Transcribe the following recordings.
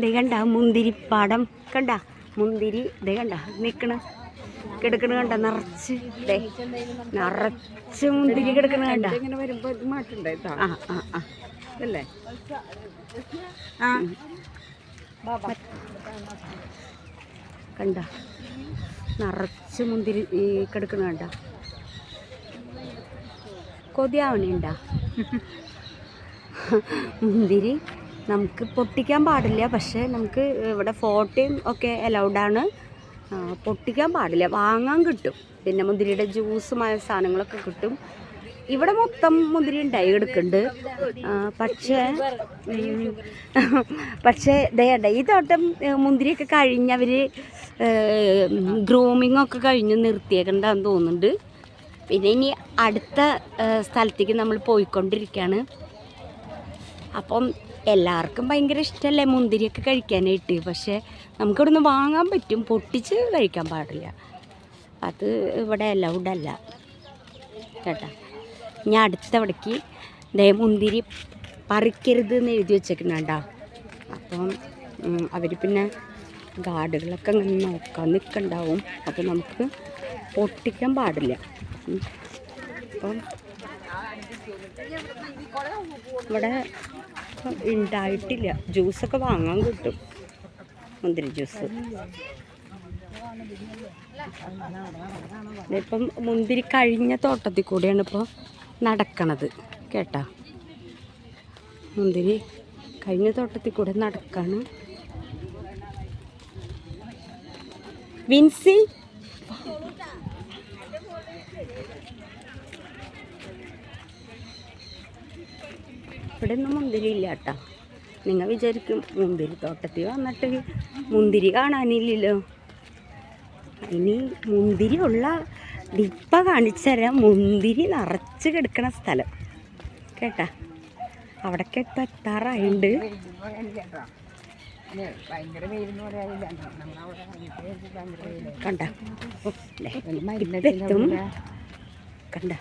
ദേ കണ്ട മുന്തിരിപ്പാടം കണ്ട? മുന്തിരി ഇത് കണ്ട? നിക്കണ. കിടക്കണ കണ്ട നിറച്ച്. നിറച്ച് മുന്തിരി കിടക്കണ കണ്ട. ഇങ്ങനെ വരുമ്പോ ഇത് മാറ്റുണ്ടായിട്ടോ? ആ ആ ആ. അല്ലേ ആ. കണ്ട? നിറച്ച് മുന്തിരി കിടക്കണ കണ്ട. കൊതിയാവണുണ്ട? മുന്തിരി നമുക്ക് പൊട്ടിക്കാൻ പാടില്ല പക്ഷേ നമുക്ക് ഇവിടെ ഫോട്ടോയും ഒക്കെ അലൗഡാണ്. പൊട്ടിക്കാൻ പാടില്ല വാങ്ങാൻ കിട്ടും. പിന്നെ മുന്തിരിയുടെ ജ്യൂസുമായ സാധനങ്ങളൊക്കെ കിട്ടും. ഇവിടെ മൊത്തം മുന്തിരി ഉണ്ടായി എടുക്കുന്നുണ്ട് പക്ഷേ പക്ഷേ ദയണ്ട ഈ തോട്ടം മുന്തിരിയൊക്കെ കഴിഞ്ഞവർ ഗ്രൂമിങ്ങൊക്കെ കഴിഞ്ഞ് നിർത്തിയേക്കണ്ടെന്ന് തോന്നുന്നുണ്ട്. പിന്നെ ഇനി അടുത്ത സ്ഥലത്തേക്ക് നമ്മൾ പോയിക്കൊണ്ടിരിക്കുകയാണ് അപ്പം എല്ലാവർക്കും ഭയങ്കര ഇഷ്ടമല്ലേ മുന്തിരിയൊക്കെ കഴിക്കാനായിട്ട്? പക്ഷേ നമുക്കിവിടുന്ന് വാങ്ങാൻ പറ്റും. പൊട്ടിച്ച് കഴിക്കാൻ പാടില്ല. അത് ഇവിടെ അലൗഡ് അല്ല. കേട്ടോ? ഞാൻ അടുത്തവിടേക്ക് ദേ മുന്തിരി പറിക്കരുത് എന്ന് എഴുതി വെച്ചേക്കുന്നുണ്ടോ അപ്പം അവർ പിന്നെ ഗാർഡുകളൊക്കെ ഇങ്ങനെ നോക്കാൻ നിൽക്കണ്ടാവും. അപ്പം നമുക്ക് പൊട്ടിക്കാൻ പാടില്ല. അപ്പം ഇവിടെ ഉണ്ടായിട്ടില്ല. ജ്യൂസൊക്കെ വാങ്ങാൻ കിട്ടും. മുന്തിരി ജ്യൂസ്. ഇപ്പം മുന്തിരി കഴിഞ്ഞ തോട്ടത്തിൽ കൂടെയാണ് ഇപ്പോൾ നടക്കണത്. കേട്ടാ? മുന്തിരി കഴിഞ്ഞ തോട്ടത്തിൽ കൂടെ നടക്കാണ്. വിൻസി? ഇവിടെ ഒന്നും മുന്തിരി ഇല്ല കേട്ടോ. നിങ്ങൾ വിചാരിക്കും മുന്തിരി തോട്ടത്തിൽ വന്നിട്ട് മുന്തിരി കാണാനില്ലല്ലോ. ഇനി മുന്തിരി ഉള്ള ഡിപ്പ കാണിച്ചാൽ തരാം മുന്തിരി നിറച്ച് കിടക്കണ സ്ഥലം. കേട്ടാ? അവിടൊക്കെ ഇപ്പം ഭയങ്കര വെയിലെന്ന് പറയാനില്ല. നമ്മളവിടെ വെയിൽ. കണ്ട. കണ്ട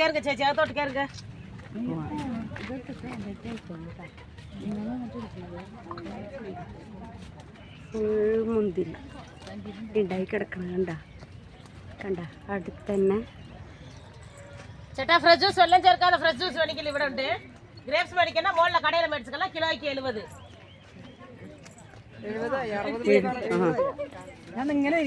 കയറുക ചേച്ചി കയറുക. ഫുൾ മുന്തിരി. ഉണ്ടായി കിടക്കണം കണ്ട. കണ്ട അടുത്ത് തന്നെ ചേട്ടാ ഫ്രഷ് ജ്യൂസ് വെള്ളം ചേർക്കാതെ ഫ്രഷ് ജ്യൂസ് മേടിക്കൽ ഇവിടെ ഉണ്ട് ഗ്രേപ്സ് മേടിക്കണ മുകളിലെ കടയിൽ മേടിച്ചിക്കല കിലോയ്ക്ക് എഴുപത് എഴുപത് അറുപത് ആ ഞാൻ ഇങ്ങനെ